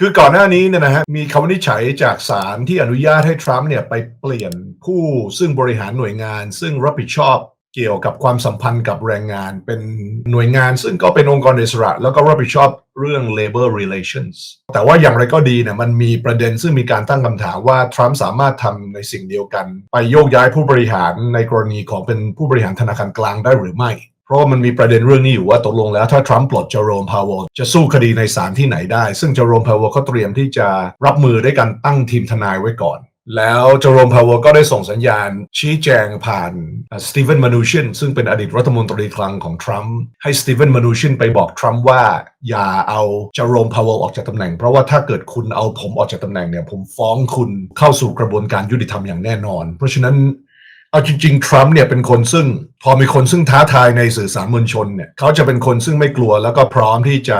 คือก่อนหน้านี้เนี่ยนะฮะมีคำวินิจฉัยจากศาลที่อนุญาตให้ทรัมป์เนี่ยไปเปลี่ยนผู้ซึ่งบริหารหน่วยงาน ซึ่งรับผิดชอบเกี่ยวกับความสัมพันธ์กับแรงงาน เป็นหน่วยงานซึ่งก็เป็นองค์กรอิสระ แล้วก็รับผิดชอบเรื่อง labor relations แต่ว่าอย่างไรก็ดีเนี่ยมันมีประเด็นซึ่งมีการตั้งคำถามว่า ทรัมป์สามารถทำในสิ่งเดียวกัน ไปโยกย้ายผู้บริหารในกรณีของเป็นผู้บริหารธนาคารกลางได้หรือไม่ เพราะมันมีประเด็นเรื่องนี้อยู่ว่าตกลงแล้วถ้าทรัมป์ปลดเจอโรมพาวเวลจะสู้คดีในศาลที่ไหนได้ ซึ่งเจอโรมพาวเวลเขาเตรียมที่จะรับมือด้วยการตั้งทีมทนายไว้ก่อนแล้วเจอโรมพาวเวลก็ได้ส่งสัญญาณชี้แจงผ่านสตีเฟนมานูชินซึ่งเป็นอดีตรัฐมนตรีคลังของทรัมป์ให้สตีเฟนมานูชินไปบอกทรัมป์ว่า อย่าเอาเจอโรมพาวเวลออกจากตำแหน่ง เพราะว่าถ้าเกิดคุณเอาผมออกจากตำแหน่งเนี่ยผมฟ้องคุณเข้าสู่กระบวนการยุติธรรมอย่างแน่นอน เพราะฉะนั้น เอาจริง ๆ ทรัมป์เนี่ยเป็นคนซึ่ง พอมีคนซึ่งท้าทายในสื่อสารมวลชนเนี่ยเขาจะเป็นคนซึ่งไม่กลัวแล้วก็พร้อมที่จะ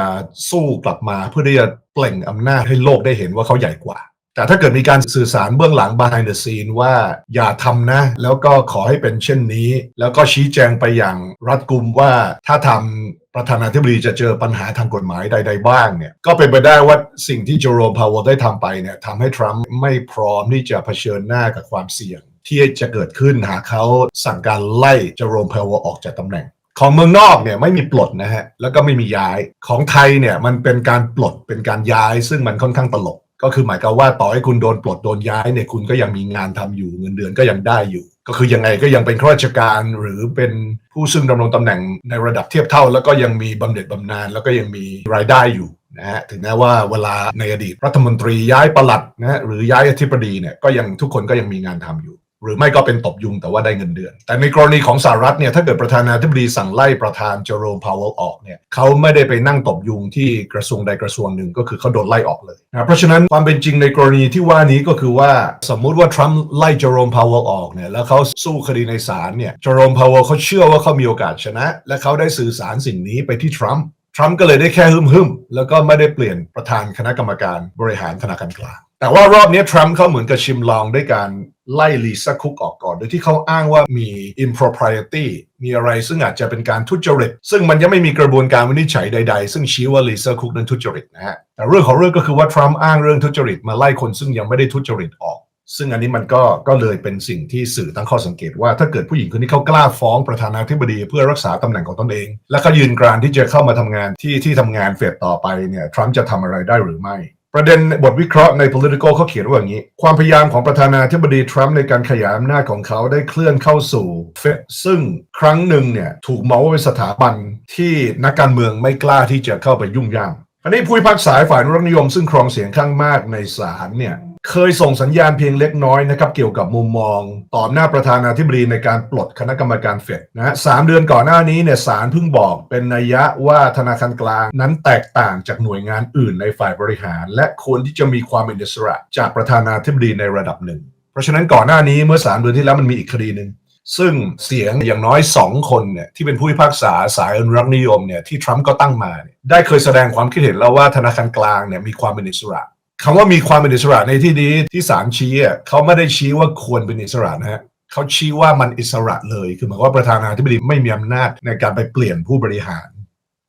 สู้กลับมาเพื่อที่จะเปล่งอำนาจให้โลกได้เห็นว่าเขาใหญ่กว่า แต่ถ้าเกิดมีการสื่อสารเบื้องหลัง behind the scene ว่าอย่าทำนะ แล้วก็ขอให้เป็นเช่นนี้ แล้วก็ชี้แจงไปอย่างรัดกุมว่าถ้าทำประธานาธิบดีจะเจอปัญหาทางกฎหมายใด ๆ บ้างเนี่ยก็เป็นไปได้ว่าสิ่งที่โจโรมพาวเวลได้ทำไปเนี่ยทำให้ทรัมป์ไม่พร้อมที่จะเผชิญหน้ากับความเสี่ยง ที่จะเกิดขึ้นหากเขาสั่งการไล่เจอโรมเพาวออกจากตำแหน่ง ของเมืองนอกเนี่ยไม่มีปลดนะฮะแล้วก็ไม่มีย้ายของไทยเนี่ยมันเป็นการปลดเป็นการย้าย ซึ่งมันค่อนข้างตลก ก็คือหมายความว่าต่อให้คุณโดนปลดโดนย้ายเนี่ยคุณก็ยังมีงานทำอยู่เงินเดือนก็ยังได้อยู่ ก็คือยังไงก็ยังเป็นข้าราชการหรือเป็นผู้ซึ่งดำรงตำแหน่งในระดับเทียบเท่า แล้วก็ยังมีบำเหน็จบำนาญแล้วก็ยังมีรายได้อยู่นะฮะถึงแม้ว่าเวลาในอดีตรัฐมนตรีย้ายปลัดนะฮะหรือย้ายอธิบดีเนี่ยก็ยังทุกคนก็ยังมีงานทำอยู่ หรือไม่ก็เป็นตบยุงแต่ว่าได้เงินเดือน แต่ในกรณีของสหรัฐเนี่ยถ้าเกิดประธานาธิบดีสั่งไล่ประธานเจอโรมพาวเวลออกเนี่ยเขาไม่ได้ไปนั่งตบยุงที่กระทรวงใดกระทรวงหนึ่งก็คือเขาโดนไล่ออกเลยนะเพราะฉะนั้นความเป็นจริงในกรณีที่ว่านี้ก็คือว่าสมมุติว่าทรัมป์ไล่เจอโรมพาวเวลออกเนี่ยแล้วเขาสู้คดีในศาลเนี่ยเจอโรมพาวเวลเขาเชื่อว่าเขามีโอกาสชนะ และเขาได้สื่อสารสิ่งนี้ไปที่ทรัมป์ทรัมป์ก็เลยได้แค่ฮึมฮึมๆแล้วก็ไม่ได้เปลี่ยนประธานคณะกรรมการบริหารธนาคารกลางแต่ว่ารอบนี้ทรัมป์เขาเหมือนกับชิมลองด้วยการ ไล่ลีซ่าคุกออกก่อน โดยที่เขาอ้างว่ามี impropriety มีอะไรซึ่งอาจจะเป็นการทุจริต ซึ่งมันยังไม่มีกระบวนการวินิจฉัยใดๆ ซึ่งชี้ว่าลีซ่าคุกนั้นทุจริตนะฮะ แต่เรื่องของเรื่องก็คือว่าทรัมป์อ้างเรื่องทุจริตมาไล่คนซึ่งยังไม่ได้ทุจริตออก ซึ่งอันนี้มันก็ก็เลยเป็นสิ่งที่สื่อตั้งข้อสังเกตว่าถ้าเกิดผู้หญิงคนนี้เขากล้าฟ้องประธานาธิบดีเพื่อรักษาตำแหน่งของตนเอง และเขายืนกรานที่จะเข้ามาทำงานที่ที่ทำงานเฟดต่อไปเนี่ยทรัมป์จะทำอะไรได้หรือไม่ ประเด็นบทวิเคราะห์ใน political เขาเขียนว่าอย่างนี้ ความพยายามของประธานาธิบดีทรัมป์ในการขยายอำนาจของเขาได้เคลื่อนเข้าสู่เฟดซึ่งครั้งหนึ่งเนี่ยถูกมองว่าเป็นสถาบันที่นักการเมืองไม่กล้าที่จะเข้าไปยุ่งยากอันนี้ผู้พิพากษาฝ่ายรัฐนิยมซึ่งครองเสียงข้างมากในศาลเนี่ย เคยส่งสัญญาณเพียงเล็กน้อยนะครับเกี่ยวกับมุมมองต่อหน้าประธานาธิบดีในการปลดคณะกรรมการเฟดนะฮะสามเดือนก่อนหน้านี้เนี่ยศาลเพิ่งบอกเป็นนัยยะว่าธนาคารกลางนั้นแตกต่างจากหน่วยงานอื่นในฝ่ายบริหาร และควรที่จะมีความเป็นอิสระ จากประธานาธิบดีในระดับหนึ่ง เพราะฉะนั้นก่อนหน้านี้เมื่อสามเดือนที่แล้วมันมีอีกคดีหนึ่งซึ่งเสียงอย่างน้อย 2 คนเนี่ยที่เป็นผู้พิพากษาสายอนุรักษ์นิยมเนี่ยที่ทรัมป์ก็ตั้งมา ได้เคยแสดงความคิดเห็นแล้วว่าธนาคารกลางเนี่ยมีความเป็นอิสระ คำว่ามีความเป็นอิสระในที่นี้ที่ศาลชี้เขาไม่ได้ชี้ว่าควรเป็นอิสระนะฮะเขาชี้ว่ามันอิสระเลย คือหมายความว่าประธานาธิบดีไม่มีอำนาจในการไปเปลี่ยนผู้บริหาร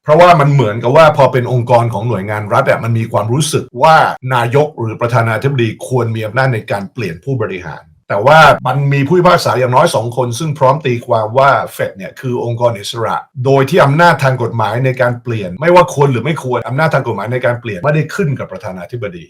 เพราะว่ามันเหมือนกับว่าพอเป็นองค์กรของหน่วยงานรัฐอะมันมีความรู้สึกว่านายกหรือประธานาธิบดีควรมีอำนาจในการเปลี่ยนผู้บริหาร แต่ว่ามันมีผู้พิพากษาอย่างน้อยสองคน ซึ่งพร้อมตีความว่าเฟดเนี่ยคือองค์กรอิสระ โดยที่อำนาจทางกฎหมายในการเปลี่ยน ไม่ว่าควรหรือไม่ควรอำนาจทางกฎหมายในการเปลี่ยนไม่ได้ขึ้นกับประธานาธิบดี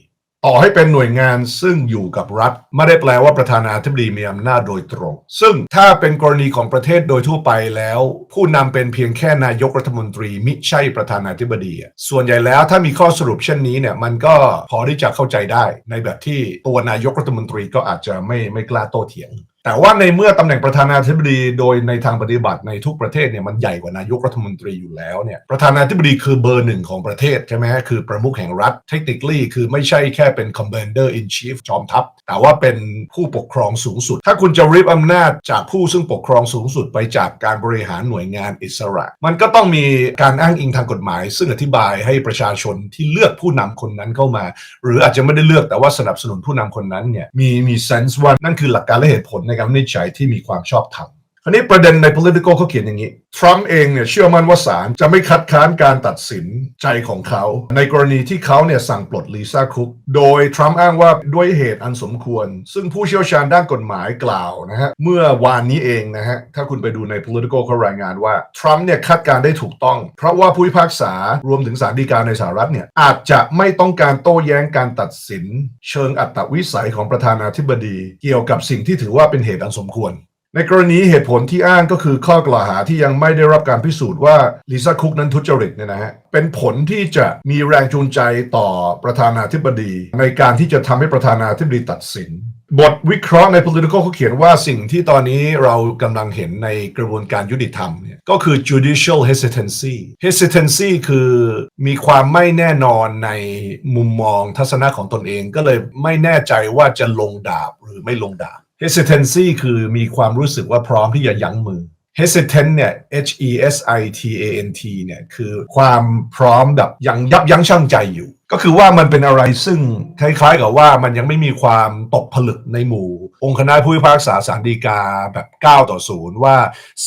ต่อให้เป็นหน่วยงานซึ่งอยู่กับรัฐ ไม่ได้แปลว่าประธานาธิบดีมีอำนาจโดยตรง ซึ่งถ้าเป็นกรณีของประเทศโดยทั่วไปแล้ว ผู้นำเป็นเพียงแค่นายกรัฐมนตรีมิใช่ประธานาธิบดี ส่วนใหญ่แล้วถ้ามีข้อสรุปเช่นนี้เนี่ยมันก็พอที่จะเข้าใจได้ ในแบบที่ตัวนายกรัฐมนตรีก็อาจจะไม่ไม่กล้าโต้เถียง แต่ว่าในเมื่อตำแหน่งประธานาธิบดีโดยในทางปฏิบัติในทุกประเทศเนี่ยมันใหญ่กว่านายกรัฐมนตรีอยู่แล้วเนี่ยประธานาธิบดีคือเบอร์หนึ่งของประเทศใช่ไหมคือประมุขแห่งรัฐ technically คือไม่ใช่แค่เป็น commander in chief จอมทัพ แต่ว่าเป็นผู้ปกครองสูงสุด ถ้าคุณจะริบอำนาจจากผู้ซึ่งปกครองสูงสุดไปจากการบริหารหน่วยงานอิสระ มันก็ต้องมีการอ้างอิงทางกฎหมาย ซึ่งอธิบายให้ประชาชนที่เลือกผู้นำคนนั้นเข้ามา หรืออาจจะไม่ได้เลือกแต่ว่าสนับสนุนผู้นำคนนั้นเนี่ยมีมี sense ว่านั่นคือหลักการและเหตุผลในการวินิจฉัยที่มีความชอบธรรม คราวนี้ประเด็นใน political เขาเขียนอย่างนี้ ทรัมป์เองเนี่ยเชื่อมั่นว่าศาลจะไม่คัดค้านการตัดสินใจของเขา ในกรณีที่เขาเนี่ยสั่งปลดลิซ่าคุก โดยทรัมป์อ้างว่าด้วยเหตุอันสมควร ซึ่งผู้เชี่ยวชาญด้านกฎหมายกล่าวนะฮะ เมื่อวานนี้เองนะฮะ ถ้าคุณไปดูใน political เขารายงานว่า ทรัมป์เนี่ยคาดการได้ถูกต้อง เพราะว่าผู้พิพากษารวมถึงศาลฎีกาในสหรัฐเนี่ยอาจจะไม่ต้องการโต้แย้งการตัดสิน เชิงอัตวิสัยของประธานาธิบดี เกี่ยวกับสิ่งที่ถือว่าเป็นเหตุอันสมควร ในกรณีเหตุผลที่อ้างก็คือข้อกล่าวหาที่ยังไม่ได้รับการพิสูจน์ว่าลิซ่าคุกนั้นทุจริตเนี่ยนะฮะเป็นผลที่จะมีแรงจูงใจต่อประธานาธิบดี ในการที่จะทำให้ประธานาธิบดีตัดสิน บทวิเคราะห์ใน political เขาเขียนว่าสิ่งที่ตอนนี้เรากำลังเห็นในกระบวนการยุติธรรมเนี่ยก็คือ judicial hesitancy hesitancy คือมีความไม่แน่นอนในมุมมองทัศนะของตนเอง ก็เลยไม่แน่ใจว่าจะลงดาบหรือไม่ลงดาบ hesitancy คือมีความรู้สึกว่าพร้อมที่จะยั้งมือ hesitant เนี่ย h e s i t a n t เนี่ยคือความพร้อมแบบยังยับยั้งชั่งใจอยู่ ก็คือว่ามันเป็นอะไรซึ่งคล้ายๆกับว่ามันยังไม่มีความตกผลึกในหมู่ องค์คณะผู้พิพากษาสารดีกาแบบ 9 ต่อ 0 ว่า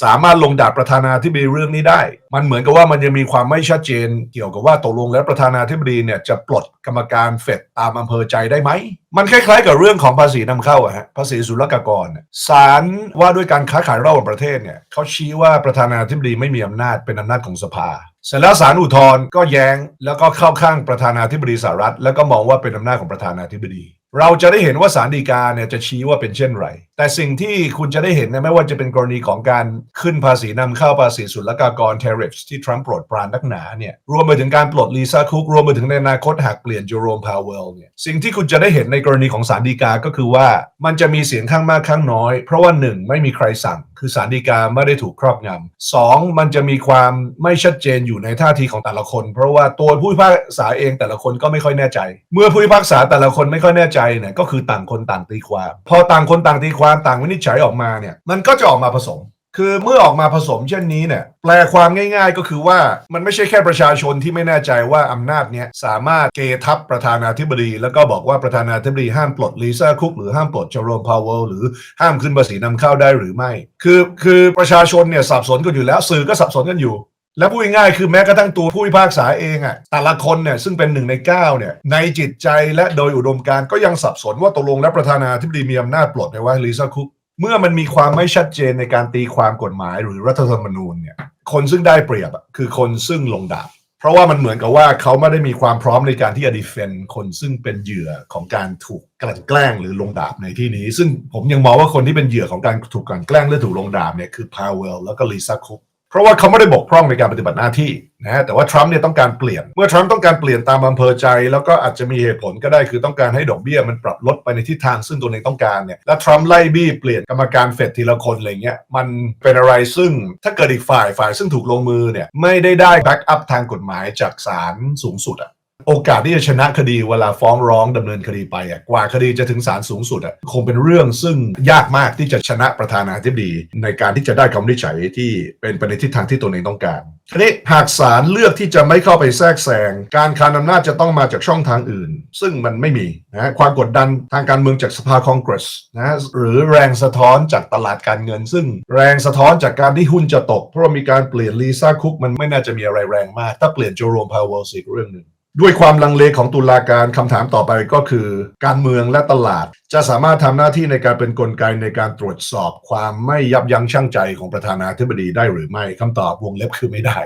สามารถลงดาบประธานาธิบดีเรื่องนี้ได้ มันเหมือนกับว่ามันยังมีความไม่ชัดเจนเกี่ยวกับว่าตกลงแล้วประธานาธิบดีเนี่ยจะปลดกรรมการเฟดตามอำเภอใจได้ไหม มันคล้ายๆกับเรื่องของภาษีนำเข้าอะฮะภาษีศุลกากรน่ะศาลว่าด้วยการค้าขายระหว่างประเทศเนี่ยเขาชี้ว่าประธานาธิบดีไม่มีอำนาจเป็นอำนาจของสภาเสร็จแล้วศาลอุทธรณ์ก็แย้ง แล้วก็เข้าข้างประธานาธิบดีสหรัฐ แล้วก็มองว่าเป็นอำนาจของประธานาธิบดี เราจะได้เห็นว่าศาลฎีกาเนี่ยจะชี้ว่าเป็นเช่นไร แต่สิ่งที่คุณจะได้เห็นเนยไม่ว่าจะเป็นกรณีของการขึ้นภาษีนำเข้าภาษีศุลกากร tariffs ที่ทรัมป์โปรดปรานนักหนาเนี่ย รวมไปถึงการปลดลีซ่าคุก รวมไปถึงในอนาคตหากเปลี่ยนเจอโรมพาวเวลเนี่ย สิ่งที่คุณจะได้เห็นในกรณีของศาลฎีกาก็คือว่ามันจะมีเสียงข้างมากข้างน้อย เพราะว่าหนึ่งไม่มีใครสั่ง คือศาลฎีกาไม่ได้ถูกครอบงำสองมันจะมีความไม่ชัดเจนอยู่ในท่าทีของแต่ละคน เพราะว่าตัวผู้พิพากษาเองแต่ละคนก็ไม่ค่อยแน่ใจ เมื่อผู้พิพากษาแต่ละคนไม่ค่อยแน่ใจเนี่ยก็คือต่างคนต่างตีความ พอต่างคนต่างตีความต่างวินิจฉัยออกมาเนี่ยมันก็จะออกมาผสม คือเมื่อออกมาผสมเช่นนี้เนี่ยแปลความง่าย ๆ ก็คือว่ามันไม่ใช่แค่ประชาชนที่ไม่แน่ใจว่าอำนาจเนี้ยสามารถเกทับประธานาธิบดี แล้วก็บอกว่าประธานาธิบดีห้ามปลดลีซ่าคุกหรือห้ามปลดเจอโรมพาวเวลหรือห้ามขึ้นภาษีนำเข้าได้หรือไม่ คือคือประชาชนเนี่ยสับสนกันอยู่แล้วสื่อก็สับสนกันอยู่ แล้วพูดง่ายๆคือแม้กระทั่งตัวผู้พิพากษาเองอะแต่ละคนเนี่ยซึ่งเป็นหนึ่งในเก้าเนี่ยในจิตใจและโดยอุดมการณ์ก็ยังสับสนว่าตกลงแล้วประธานาธิบดีมีอำนาจปลดไหมว่าลีซ่าคุกเมื่อมันมีความไม่ชัดเจนในการตีความกฎหมายหรือรัฐธรรมนูญเนี่ยคนซึ่งได้เปรียบคือคนซึ่งลงดาบเพราะว่ามันเหมือนกับว่าเขาไม่ได้มีความพร้อมในการที่จะดีเฟนคนซึ่งเป็นเหยื่อของการถูกกลั่นแกล้งหรือลงดาบในที่นี้ ซึ่งผมยังมองว่าคนที่เป็นเหยื่อของการถูกกลั่นแกล้งหรือถูกลงดาบเนี่ยคือพาวเวลแล้วก็ลิซ่าคุก เพราะว่าเขาไม่ได้บกพร่องในการปฏิบัติหน้าที่นะฮะแต่ว่าทรัมป์เนี่ยต้องการเปลี่ยน เมื่อทรัมป์ต้องการเปลี่ยนตามอำเภอใจ แล้วก็อาจจะมีเหตุผลก็ได้คือต้องการให้ดอกเบี้ยมันปรับลดไปในทิศทางซึ่งตัวเองต้องการเนี่ยแล้วทรัมป์ไล่บี้เปลี่ยนกรรมการเฟดทีละคนอะไรเงี้ยมันเป็นอะไรซึ่งถ้าเกิดอีกฝ่ายฝ่ายซึ่งถูกลงมือเนี่ยไม่ได้ได้แบ็กอัพทางกฎหมายจากศาลสูงสุดอะ โอกาสที่จะชนะคดีเวลาฟ้องร้องดำเนินคดีไปอะกว่าคดีจะถึงศาลสูงสุดอะคงเป็นเรื่องซึ่งยากมากที่จะชนะประธานาธิบดี ในการที่จะได้คำวินิจฉัยที่เป็นไปในทิศทางที่ตนเองต้องการทีนี้หากศาลเลือกที่จะไม่เข้าไปแทรกแซงการคานอำนาจจะต้องมาจากช่องทางอื่น ซึ่งมันไม่มีนะความกดดันทางการเมืองจากสภาคองเกรสนะหรือแรงสะท้อนจากตลาดการเงิน ซึ่งแรงสะท้อนจากการที่หุ้นจะตก เพราะมีการเปลี่ยนลีซ่าคุกมันไม่น่าจะมีอะไรแรงมาก ถ้าเปลี่ยนโจโรมพาวเวลอีกเรื่องหนึ่ง ด้วยความลังเลของตุลาการคำถามต่อไปก็คือ การเมืองและตลาด จะสามารถทำหน้าที่ในการเป็นนกลไกในการตรวจสอบความไม่ยับยั้งชั่งใจของประธานาธิบดีได้หรือไม่คำตอบวงเล็บคือไม่ได้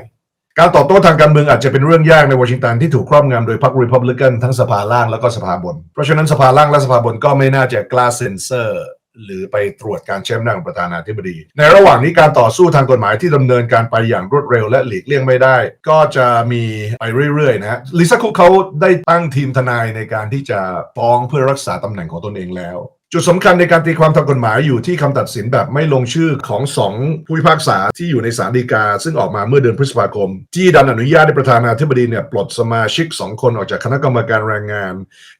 การตอบโต้ทางการเมืองอาจจะเป็นเรื่องยากในวอชิงตันที่ถูกครอบงำโดยพรรครีพับลิกันทั้งสภาล่างแล้วก็สภาบน เพราะฉะนั้นสภาล่างและสภาบนก็ไม่น่าจะกล้าเซ็นเซอร์ หรือไปตรวจการใช้อำนาของประธานาธิบดี ในระหว่างนี้การต่อสู้ทางกฎหมายที่ดำเนินการไปอย่างรวดเร็วและหลีกเลี่ยงไม่ได้ ก็จะมีไปเรื่อยๆนะฮะลิซ่าคุกเขาได้ตั้งทีมทนายในการที่จะฟ้องเพื่อรักษาตำแหน่งของตนเองแล้ว จุดสำคัญในการตีความทางกฎหมายอยู่ที่คำตัดสินแบบไม่ลงชื่อของสองผู้พิพากษาที่อยู่ในศาลฎีกา ซึ่งออกมาเมื่อเดือนพฤษภาคม ที่ดันอนุญาตให้ประธานาธิบดีเนี่ยปลดสมาชิกสองคนออกจากคณะกรรมการแรงงาน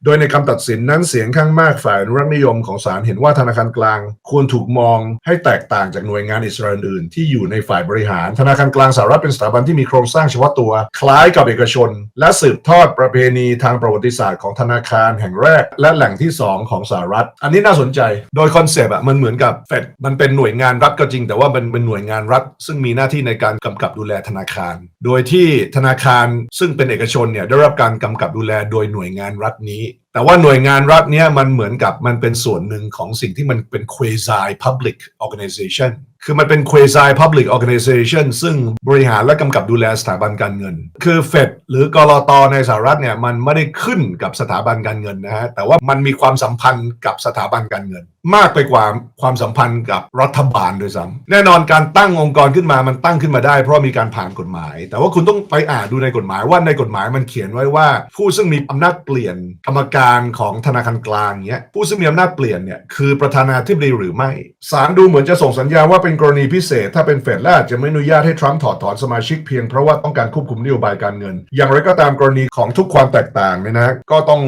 โดยในคำตัดสินนั้นเสียงข้างมากฝ่ายอนุรักษนิยมของศาลเห็นว่าธนาคารกลาง ควรถูกมองให้แตกต่างจากหน่วยงานอิสราเอลอื่นที่อยู่ในฝ่ายบริหาร ธนาคารกลางสหรัฐเป็นสถาบันที่มีโครงสร้างเฉพาะตัว คล้ายกับเอกชน และสืบทอดประเพณีทางประวัติศาสตร์ของธนาคารแห่งแรก และแหล่งที่สองของสหรัฐ อันนี้น่าสนใจ โดยคอนเซปต์อะมันเหมือนกับเฟดมันเป็นหน่วยงานรัฐก็จริง แต่ว่ามันเป็นหน่วยงานรัฐ ซึ่งมีหน้าที่ในการกำกับดูแลธนาคาร โดยที่ธนาคารซึ่งเป็นเอกชนเนี่ยได้รับการกำกับดูแลโดยหน่วยงานรัฐนี้แต่ว่าหน่วยงานรัฐเนี้ยมันเหมือนกับมันเป็นส่วนหนึ่งของสิ่งที่มันเป็น quasi public organization คือมันเป็น quasi public organization ซึ่งบริหารและกำกับดูแลสถาบันการเงิน คือเฟดหรือกรอตในสหรัฐเนี่ยมันไม่ได้ขึ้นกับสถาบันการเงินนะฮะแต่ว่ามันมีความสัมพันธ์กับสถาบันการเงิน มากไปกว่าความสัมพันธ์กับรัฐบาลด้วยซ้ำแน่นอนการตั้งองค์กรขึ้นมามันตั้งขึ้นมาได้ เพราะมีการผ่านกฎหมาย แต่ว่าคุณต้องไปอ่านดูในกฎหมายว่าในกฎหมายมันเขียนไว้ว่า ผู้ซึ่งมีอำนาจเปลี่ยนกรรมการของธนาคารกลางเนี้ยผู้ซึ่งมีอำนาจเปลี่ยนเนี่ยคือประธานาธิบดีหรือไม่ศาลดูเหมือนจะส่งสัญญาณว่าเป็นกรณีพิเศษ ถ้าเป็นเฟดและอาจจะไม่อนุญาตให้ทรัมป์ถอดถอนสมาชิกเพียงเพราะว่าต้องการควบคุมนโยบายการเงิน อย่างไรก็ตามกรณีของทุกความแตกต่างเนี่ยนะก็ต้อง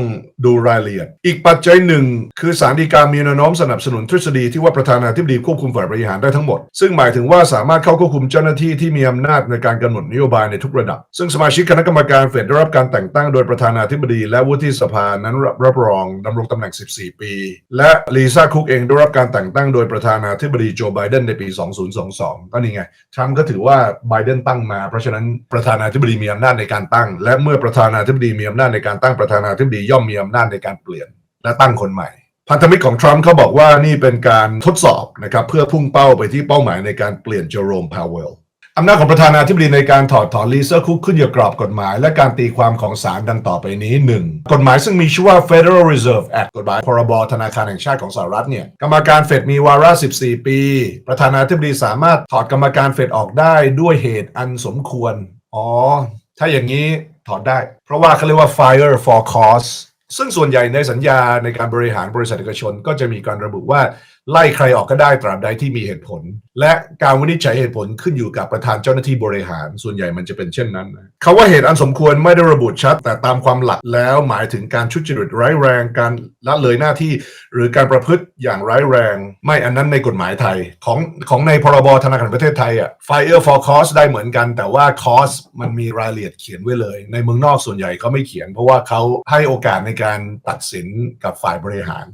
ดูรายละเอียด อีกปัจจัยหนึ่ง คือสารดีกามีแนวโน้มสนับสนุนทฤษฎีที่ว่าประธานาธิบดีควบคุมฝ่ายบริหารได้ทั้งหมด ซึ่งหมายถึงว่าสามารถเข้าควบคุมเจ้าหน้าที่ที่มีอำนาจในการกำหนดนโยบายในทุกระดับ ซึ่งสมาชิกคณะกรรมการเฟดได้รับการแต่งตั้งโดยประธานาธิบดีและวุฒิสภานั้นรับรองดำรงตำแหน่ง 14 ปี และลีซ่าคุกเองได้รับการแต่งตั้งโดยประธานาธิบดีโจไบเดนในปี2022 ก็นี่ไง ทรัมป์ก็ถือว่าไบเดนตั้งมา เพราะฉะนั้นประธานาธิบดีมีอำนาจในการตั้ง และเมื่อประธานาธิบดีมีอำนาจในการตั้งประธานาธิบดีย่อมมีอำนาจในการเปลี่ยนและตั้งคนใหม่พันธมิตรของทรัมป์เขาบอกว่านี่เป็นการทดสอบนะครับเพื่อพุ่งเป้าไปที่เป้าหมายในการเปลี่ยนเจอโรมพาวเวล อำนาจของประธานาธิบดีในการถอดถอนลีเซอร์คุกขึ้นอยู่กับกรอบกฎหมาย และการตีความของศาลดังต่อไปนี้ 1. กฎหมายซึ่งมีชื่อว่า Federal Reserve Act กฎหมายพรบธนาคารแห่งชาติของสหรัฐเนี่ยกรรมการเฟดมีวาระ 14 ปี ประธานาธิบดีสามารถถอดกรรมการเฟดออกได้ด้วยเหตุอันสมควร อ๋อ ถ้าอย่างนี้ถอดได้ เพราะว่าเขาเรียกว่า fire for cause ซึ่งส่วนใหญ่ในสัญญาในการบริหารบริษัทเอกชน ก็จะมีการระบุว่า ไล่ใครออกก็ได้ตราบใดที่มีเหตุผล และการวินิจฉัยเหตุผลขึ้นอยู่กับประธานเจ้าหน้าที่บริหาร ส่วนใหญ่มันจะเป็นเช่นนั้นนะคาว่าเหตุอันสมควรไม่ได้ระบุชัด แต่ตามความหลักแล้วหมายถึงการชุจริตร้ายแรง การละเลยหน้าที่ หรือการประพฤติอย่างร้ายแรง ไม่อันนั้นในกฎหมายไทย ของของในพรบธนาคารประเทศไทยอะ fire for cause ได้เหมือนกัน แต่ว่า cause มันมีรายละเอียดเขียนไว้เลย ในเมืองนอกส่วนใหญ่เขาไม่เขียน เพราะว่าเขาให้โอกาสในการตัดสินกับฝ่ายบริหาร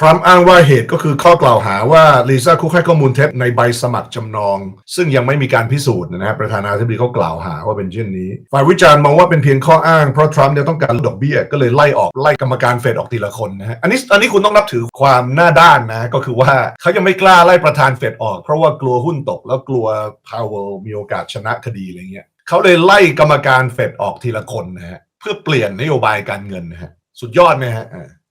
ทรัมป์อ้างว่าเหตุก็คือข้อกล่าวหาว่าลีซ่าคุกให้ข้อมูลเท็จในใบสมัครจำนอง ซึ่งยังไม่มีการพิสูจน์นะฮะประธานาธิบดีเขากล่าวหาว่าเป็นเช่นนี้ฝ่ายวิจารณ์มองว่าเป็นเพียงข้ออ้างเพราะทรัมป์เนี่ยต้องการดดอกเบี้ยก็เลยไล่ออกไล่กรรมการเฟดออกทีละคนนะฮะอันนี้อันนี้คุณต้องนับถือความหน้าด้านนะก็คือว่าเขายังไม่กล้าไล่ประธานเฟดออก เพราะว่ากลัวหุ้นตกแล้วกลัวพาวเวลมีโอกาสชนะคดีอะไรเงี้ยเขาเลยไล่กรรมการเฟดออกทีละคนนะฮะเพื่อเปลี่ยนนโยบายการเงินนะฮะสุดยอดไหมฮะ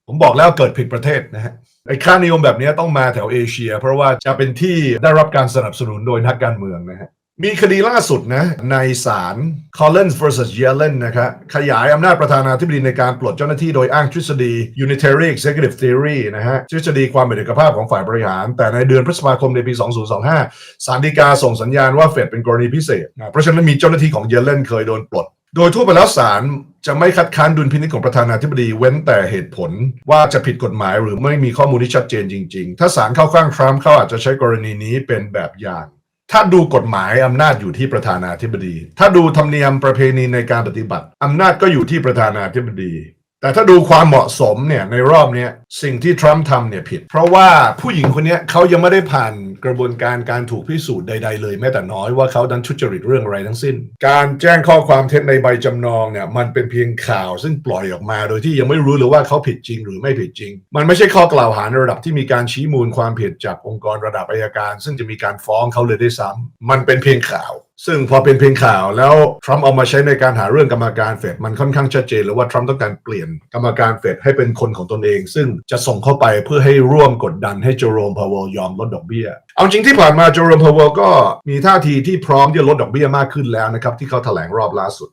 ผมบอกแล้วเกิดผิดประเทศนะฮะไอ้ค่านิยมแบบนี้ต้องมาแถวเอเชีย เพราะว่าจะเป็นที่ได้รับการสนับสนุนโดยนักการเมืองนะฮะมีคดีล่าสุดนะในศาล Collins vs Yellen นะครับขยายอำนาจประธานาธิบดีในการปลดเจ้าหน้าที่โดยอ้างทฤษฎี unitary executive theory นะฮะทฤษฎีความเป็นเอกภาพของฝ่ายบริหาร แต่ในเดือนพฤษภาคมในปี 2025 ศาลฎีกาส่งสัญญาณว่าเฟดเป็นกรณีพิเศษนะเพราะฉะนั้นมีเจ้าหน้าที่ของ Yellen เคยโดนปลด โดยทั่วไปแล้วศาล จะไม่คัดค้านดุลพินิจของประธานาธิบดีเว้นแต่เหตุผลว่าจะผิดกฎหมายหรือไม่มีข้อมูลที่ชัดเจนจริง ๆ ถ้าศาลเข้าข้างทรัมป์เขาอาจจะใช้กรณีนี้เป็นแบบอย่าง ถ้าดูกฎหมายอำนาจอยู่ที่ประธานาธิบดี ถ้าดูธรรมเนียมประเพณีในการปฏิบัติอำนาจก็อยู่ที่ประธานาธิบดี แต่ถ้าดูความเหมาะสมเนี่ยในรอบนี้สิ่งที่ทรัมป์ทำเนี่ยผิด เพราะว่าผู้หญิงคนนี้เขายังไม่ได้ผ่านกระบวนการการถูกพิสูจน์ใด ๆ เลยแม้แต่น้อยว่าเขาดันทุจริตเรื่องอะไรทั้งสิ้น การแจ้งข้อความเท็จในใบจำนองเนี่ยมันเป็นเพียงข่าวซึ่งปล่อยออกมา โดยที่ยังไม่รู้เลยว่าเขาผิดจริงหรือไม่ผิดจริง มันไม่ใช่ข้อกล่าวหาในระดับที่มีการชี้มูลความผิดจากองค์กรระดับอัยการ ซึ่งจะมีการฟ้องเขาเลยได้ซ้ำมันเป็นเพียงข่าว ซึ่งพอเป็นเพียงข่าวแล้วทรัมป์เอามาใช้ในการหาเรื่องกรรมการเฟดมันค่อนข้างชัดเจนเลยว่าทรัมป์ต้องการเปลี่ยนกรรมการเฟดให้เป็นคนของตนเอง ซึ่งจะส่งเข้าไปเพื่อให้ร่วมกดดันให้เจอโรมพาวเวลยอมลดดอกเบี้ย เอาจริงที่ผ่านมาเจอโรมพาวเวลก็มีท่าทีที่พร้อมที่จะลดดอกเบี้ยมากขึ้นแล้วนะครับที่เขาแถลงรอบล่าสุด